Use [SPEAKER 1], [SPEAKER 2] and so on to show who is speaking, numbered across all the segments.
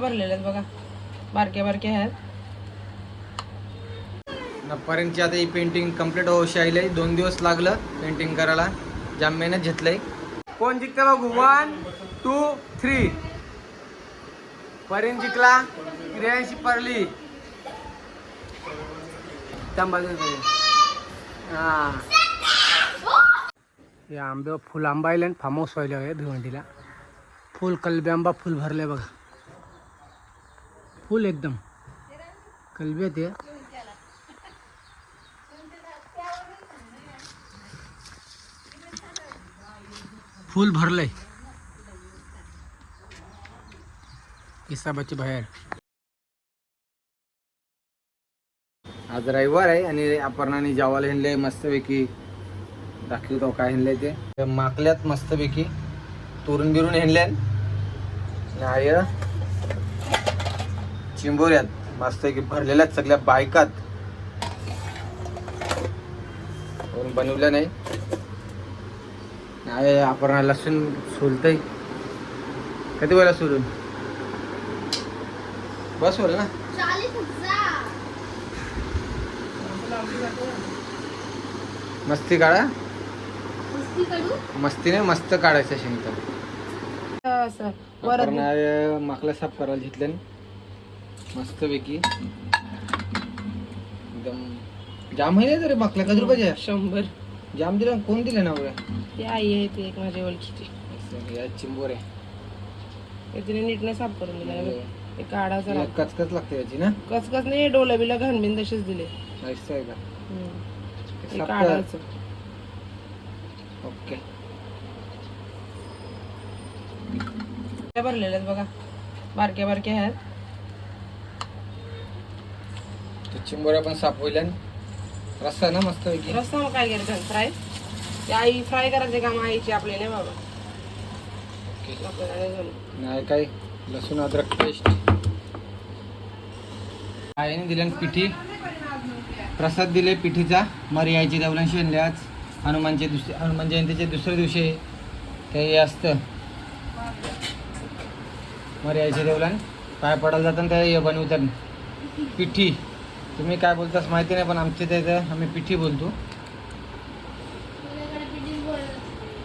[SPEAKER 1] भरलेल्या बघा. बारक्या बारक्या आहेत.
[SPEAKER 2] पर्यंतची आता ही पेंटिंग कंप्लीट होशी आहे दोन दिवस लागलं पेंटिंग करायला. जाम मेहनत घेतलंय. कोण जिंकते बघू? वन टू थ्री पर्यंत जिंकला. क्रियांशी परली हा. हे आंबे फुल आंबा आणि फार्म हाऊस व्हायला भिवंडीला. फुल कलबे आंबा फुल भरले बघा. फुल एकदम. कलबे ते फुल भरलंय. हिसाबाची बाहेर. आज रविवार आहे आणि अपर्णाने जेवायला हिंडलंय मस्तपैकी. दाखवतो काय हिंडलंय ते. माकल्यात मस्तपैकी. तोरून बिरून हिंडल्यान नाय चिंबोऱ्यात मस्तपैकी भरलेल्यात सगळ्या बायकात. बनवलं नाही. नाही आपण लसूण सोलतय. कधी वेळा सोलून? बस बोल ना. मस्ती काढा. मस्ती नाही मस्त काढायचं शेंगत माकला साफ करायला घेतलं मस्त पैकी एकदम जाम आहे तरी माकला कधी रुपयाचे
[SPEAKER 1] शंभर.
[SPEAKER 2] जाम दिला कोण दिले ना
[SPEAKER 1] ते आई आहे ती एक माझ्या ओळखीची.
[SPEAKER 2] या चिंबोर. आहे
[SPEAKER 1] तिने नीटने साफ करून दिला ते काढायचं.
[SPEAKER 2] कचकच लागते याची ना?
[SPEAKER 1] कचकच नाही डोला बिला घाणबिन तसेच दिले.
[SPEAKER 2] असं आहे का?
[SPEAKER 1] हम्म. ते
[SPEAKER 2] साफ कर.
[SPEAKER 1] काढायचं.
[SPEAKER 2] ओके.
[SPEAKER 1] त्या भरलेल्या बघा? बारक्या बारक्या आहेत
[SPEAKER 2] तो चिंबोऱ्या पण साफ होईल रस्सा ना मस्त
[SPEAKER 1] रस्ता मग काय करायचं? फ्राय? ते आई फ्राय करायचे काम आईची आपले नाही बाबा. आपल्याला नाही
[SPEAKER 2] काय लसूण अद्रक पेस्ट. आईने दिल्या पिठी. प्रसाद दिले पिठीचा. मरी आईची देवलांशी आणले आज. हनुमानचे दुसरे हनुमान जयंतीच्या दुसऱ्या दिवशी ते हे असतं. मरी आईचे देवलान. पाय पडायला जाताना ते बनवतात. पिठी. तुम्ही काय बोलतास माहिती नाही पण आमच्या ते इथं आम्ही पिठी बोलतो.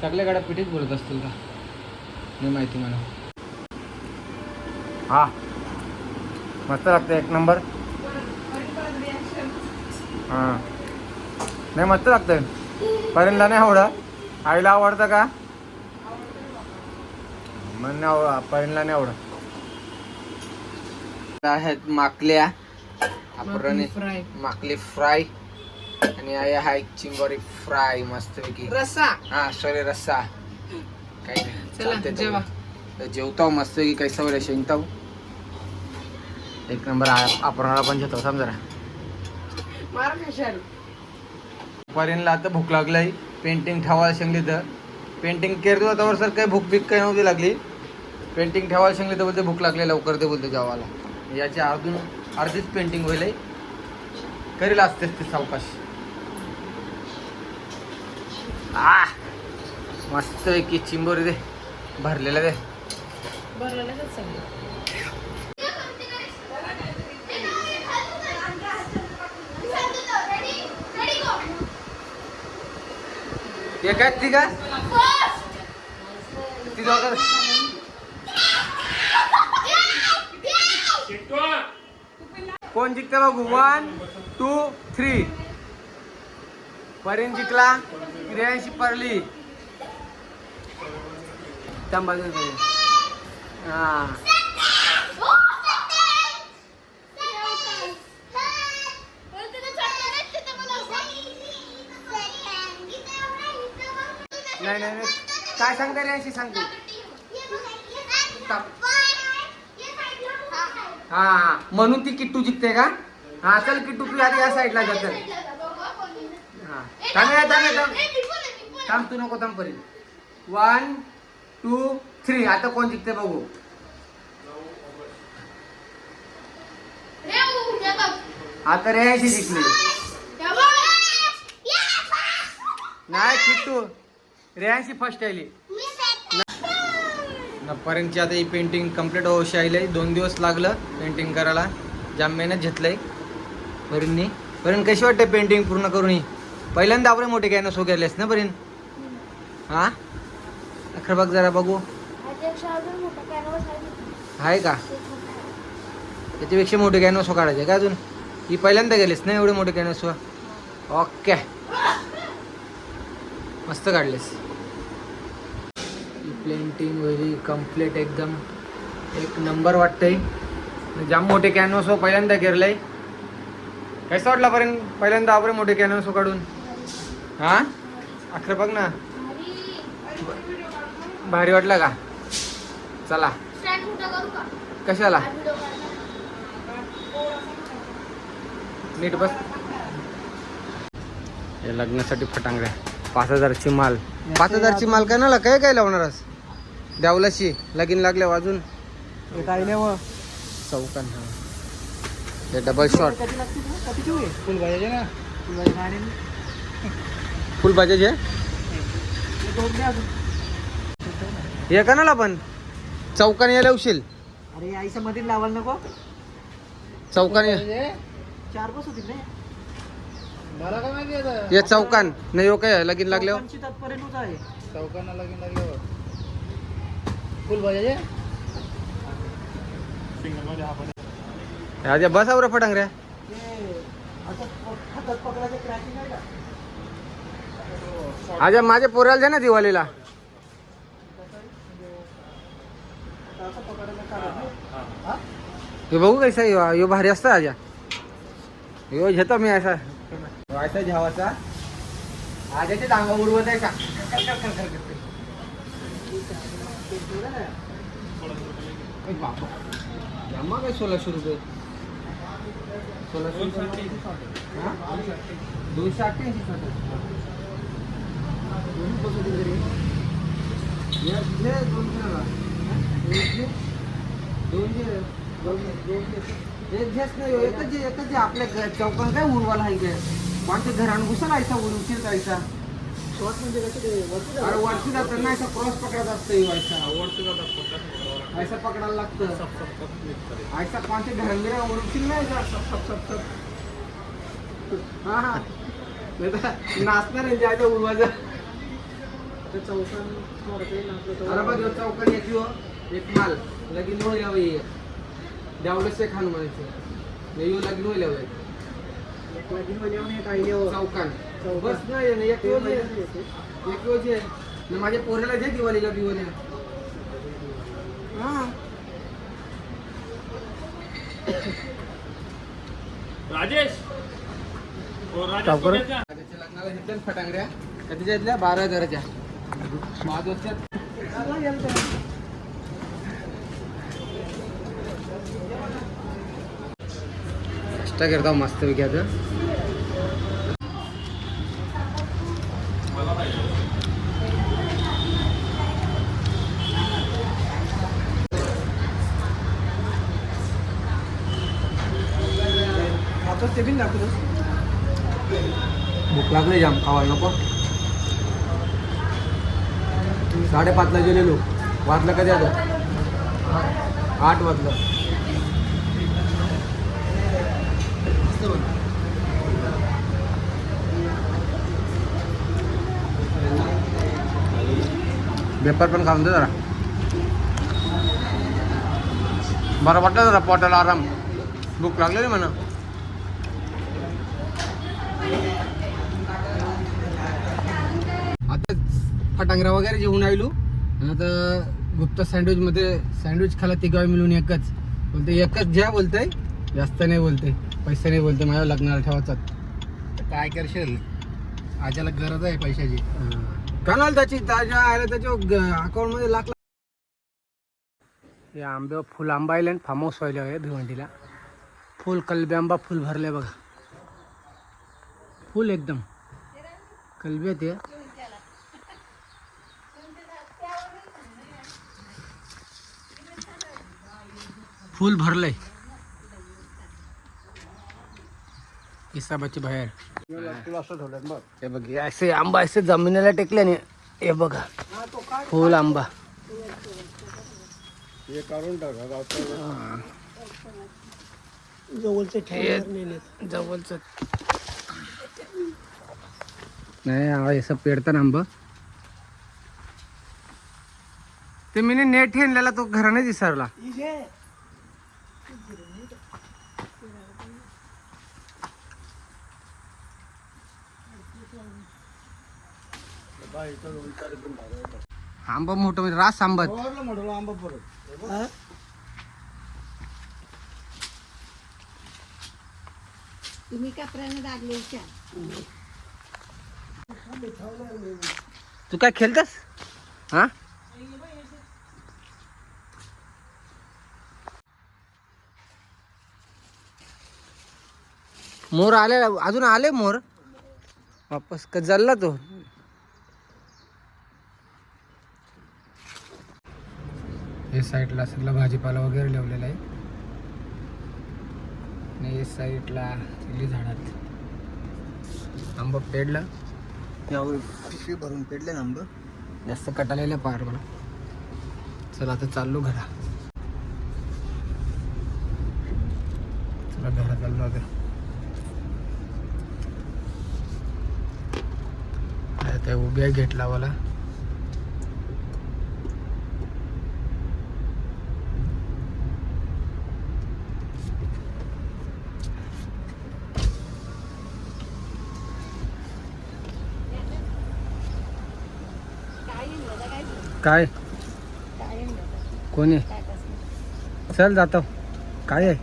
[SPEAKER 2] सगळ्याकडे पिठीच बोलत असतील. का? नाही माहिती मला. हा. मस्त लागतं एक नंबर. हां. नाही मस्त लागतं पर्यंतला नाही आवडत. आईला आवडतं का? मन नाही आवड पर्यंतला नाही आवडत. आहेत माकल्या. आपण
[SPEAKER 1] फ्राय
[SPEAKER 2] माकली फ्राय आणि आई हा एक चिंगोरी फ्राय मस्तपैकी.
[SPEAKER 1] रस्सा.
[SPEAKER 2] हा सॉरी रस्सा. काही नाही.
[SPEAKER 1] चला
[SPEAKER 2] चालतंय
[SPEAKER 1] जेवा.
[SPEAKER 2] तर जेवताव मस्त की काही सवय शेंगताव. एक नंबर आपणाला पण घेतो समजा पर्यंतला आता भूक लागलाय. पेंटिंग ठेवायला शेंगली तर. पेंटिंग करतो आता सर काही भूक बीक काही नव्हती लागली. पेंटिंग ठेवायला शेंगली तर बोलते भूक लागली लवकर ते बोलते जेवायला. याची अर्धून अर्धीच पेंटिंग होईल करील असतेच ते सावकाश. आ मस्त की चिंबोरी दे भरलेलं दे. एक आहेत ती का? ती दोघं कोण जिंकते बघू? वन टू थ्री परीन जिंकला. क्रियांशी परली त्या हा. नाही नाही नाही. काय सांगते त्र्याऐंशी सांगते हा. म्हणून ती किट्टू जिंकते का? हा चल किट्टू तू आधी या साईडला जात हा. थांब या, थांब या, थांब. थांब तू नको थांब पर्यंत वन टू थ्री आता कोण जिंकते बघू. आता त्र्याऐंशी जिंकली. नाही किट्टू. त्र्याऐंशी फर्स्ट आली पर्यंतची आता ही पेंटिंग कंप्लीट होशी आहे दोन दिवस लागलं पेंटिंग करायला. जाम मेहनत घेतलंय. परींनी परीन कशी वाटते पेंटिंग पूर्ण करून ही? पहिल्यांदा आपण मोठे कॅनस वगैरेस ना परीन हा? अखर बघ जरा बघू. आहे का? त्याच्यापेक्षा मोठे कॅनवस काढायचे का अजून? ही पहिल्यांदा गेलीस ना एवढे मोठे कॅनवस ओके. मस्त काढलेस. पेंटिंग वगैरे कंप्लीट एकदम. एक नंबर वाटतंय. जाम मोठे कॅनवस पहिल्यांदा घेरलंय. कसं वाटला पर्यंत पहिल्यांदा आपण मोठे कॅनवस काढून हा? अखर बघ ना. भारी वाटला का? चला. कशाला? नीट बस. लग्नासाठी फटांगड्या. पाच हजारची माल. पाच हजारची माल काय ना काय काय लावणारस द्यावलाशी लगीन लागल्या वाजून चौकान हा. हे डबल शॉट फुल भाज्याचे हे? का ना. पण? चौकाने यायला उशील.
[SPEAKER 3] अरे आईच्या मध्ये लावायला नको.
[SPEAKER 2] चौकाने
[SPEAKER 3] चार बस होती ना.
[SPEAKER 1] मला काय माहिती आता.
[SPEAKER 2] हे चौकान. नाही हो काय लगीन लागल्यावर?
[SPEAKER 3] तात्पर्यंत
[SPEAKER 1] चौकांना लगीन लागल्यावर. फुल भाज्याचे
[SPEAKER 2] आजा बस आवर
[SPEAKER 3] आहे का?
[SPEAKER 2] आजा माझ्या पोराला द्या ना दिवाळीला.
[SPEAKER 3] हा?
[SPEAKER 2] बघू कैसा यो यो भारी असतं आजा यो. घेतो मी असा. व्हायचा झावाचा आजाचे डांगा उडवत आहे का? बापा. काय सोळाशे रुपये सोळाशे रुपये दोनशे अठ्ठ्याऐंशी दोनशे दोन घे. एक एकच जे एकच जे आपल्या चौकात काय उरवाला आहे काय कोणत्या घरानं घुसा आयसा उशीर जायचा
[SPEAKER 3] शॉर्ट म्हणजे कसं ते वरती
[SPEAKER 2] अरे वरती जाताना असा क्रॉस पकडत असतं व्हायचा ऐसा पकडायला लागतं. ऐसा नाही का सप सप सप हा हा. नाही तर नाचणार आहे ज्याच्या उरवायचं
[SPEAKER 3] ते चौकान
[SPEAKER 2] अरे बघ ह्यो चौकान एक यो एक माल. लगीन होईल हवं ये खान म्हणायचं यो लगीन होईल हवं
[SPEAKER 3] लगीन मध्ये एक
[SPEAKER 2] चौकान
[SPEAKER 3] चौकान.
[SPEAKER 2] बस नाही ना एक योज आहे. एक योज आहे. ना माझ्या पोऱ्याला दे दिवाळीला बिवालीला हा.
[SPEAKER 4] राजेश. ओ राजेश
[SPEAKER 2] सावकार?
[SPEAKER 4] कुठे आहेत का?
[SPEAKER 2] त्याच्या लग्नाला घेतल्या ना फटांगड्या. घेतल्या बारा हजाराच्या. महादोसच्या एक्स्ट्रा करता मस्त पैकी आता
[SPEAKER 3] खातोच ते बिन दाखवतोस
[SPEAKER 2] भूक लागले जाम खावायला नको. साडेपाचला गेलेलो वाजलं कधी आता आठ वाजलं. पेपर पण खाऊन दे जरा. बरं वाटलं जरा पोटाला आराम. भूक लागलेली म्हणा आता फटांगरा वगैरे जेवून आलो आणि आता गुप्ता सँडविच मध्ये सँडविच खाला तिघा मिळून एकच. बोलते एकच घ्या बोलते जास्त नाही बोलते पैसे नाही बोलते माझ्या लग्नाला ठेवायचा
[SPEAKER 3] काय करशील? आजाला गरज आहे पैशाची.
[SPEAKER 2] कानाल त्याची ताज्या आयला त्याच्या अकाउंटमध्ये लाख हे आंबे फुल आंबा आले फार्म हाऊस व्हायला आहे भिवंडीला. फुल कलबे आंबा फुल भरले बघा. फुल एकदम. कलबे ते फुल भरलंय. हिसाबाची बाहेर.
[SPEAKER 3] ठेवलं
[SPEAKER 2] हे बघ असे आंबा असे जमिनीला टेकल्याने हे बघा फुल आंबा.
[SPEAKER 3] जवळचं काढून
[SPEAKER 2] नाही हा असं पेडतं आंब. ते मी नेट हेनलेला तो घराने दिसारला आंबा मोठं म्हणजे रास आंबा
[SPEAKER 3] म्हटलं आंबा परत
[SPEAKER 5] तुम्ही कपड्याने लागले
[SPEAKER 2] तू काय खेळतस? हा? मोर आले अजून आले मोर? वापस का जल्ला तो. हे साईडला सगळं भाजीपाला वगैरे लावलेला आहे. आणि या साईडला सगळी झाडात आंबा पेडलं. त्यावर पिशवी भरून पेडले ना आंब. जास्त कटालेलं पार मला. चला आता चाललो घरा. चला घरा चाललो आता. त्या उभ्या घेतला मला काय? कोणी? चल जातो. काय आहे?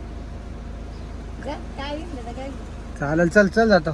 [SPEAKER 2] चालेल चल चल जातो.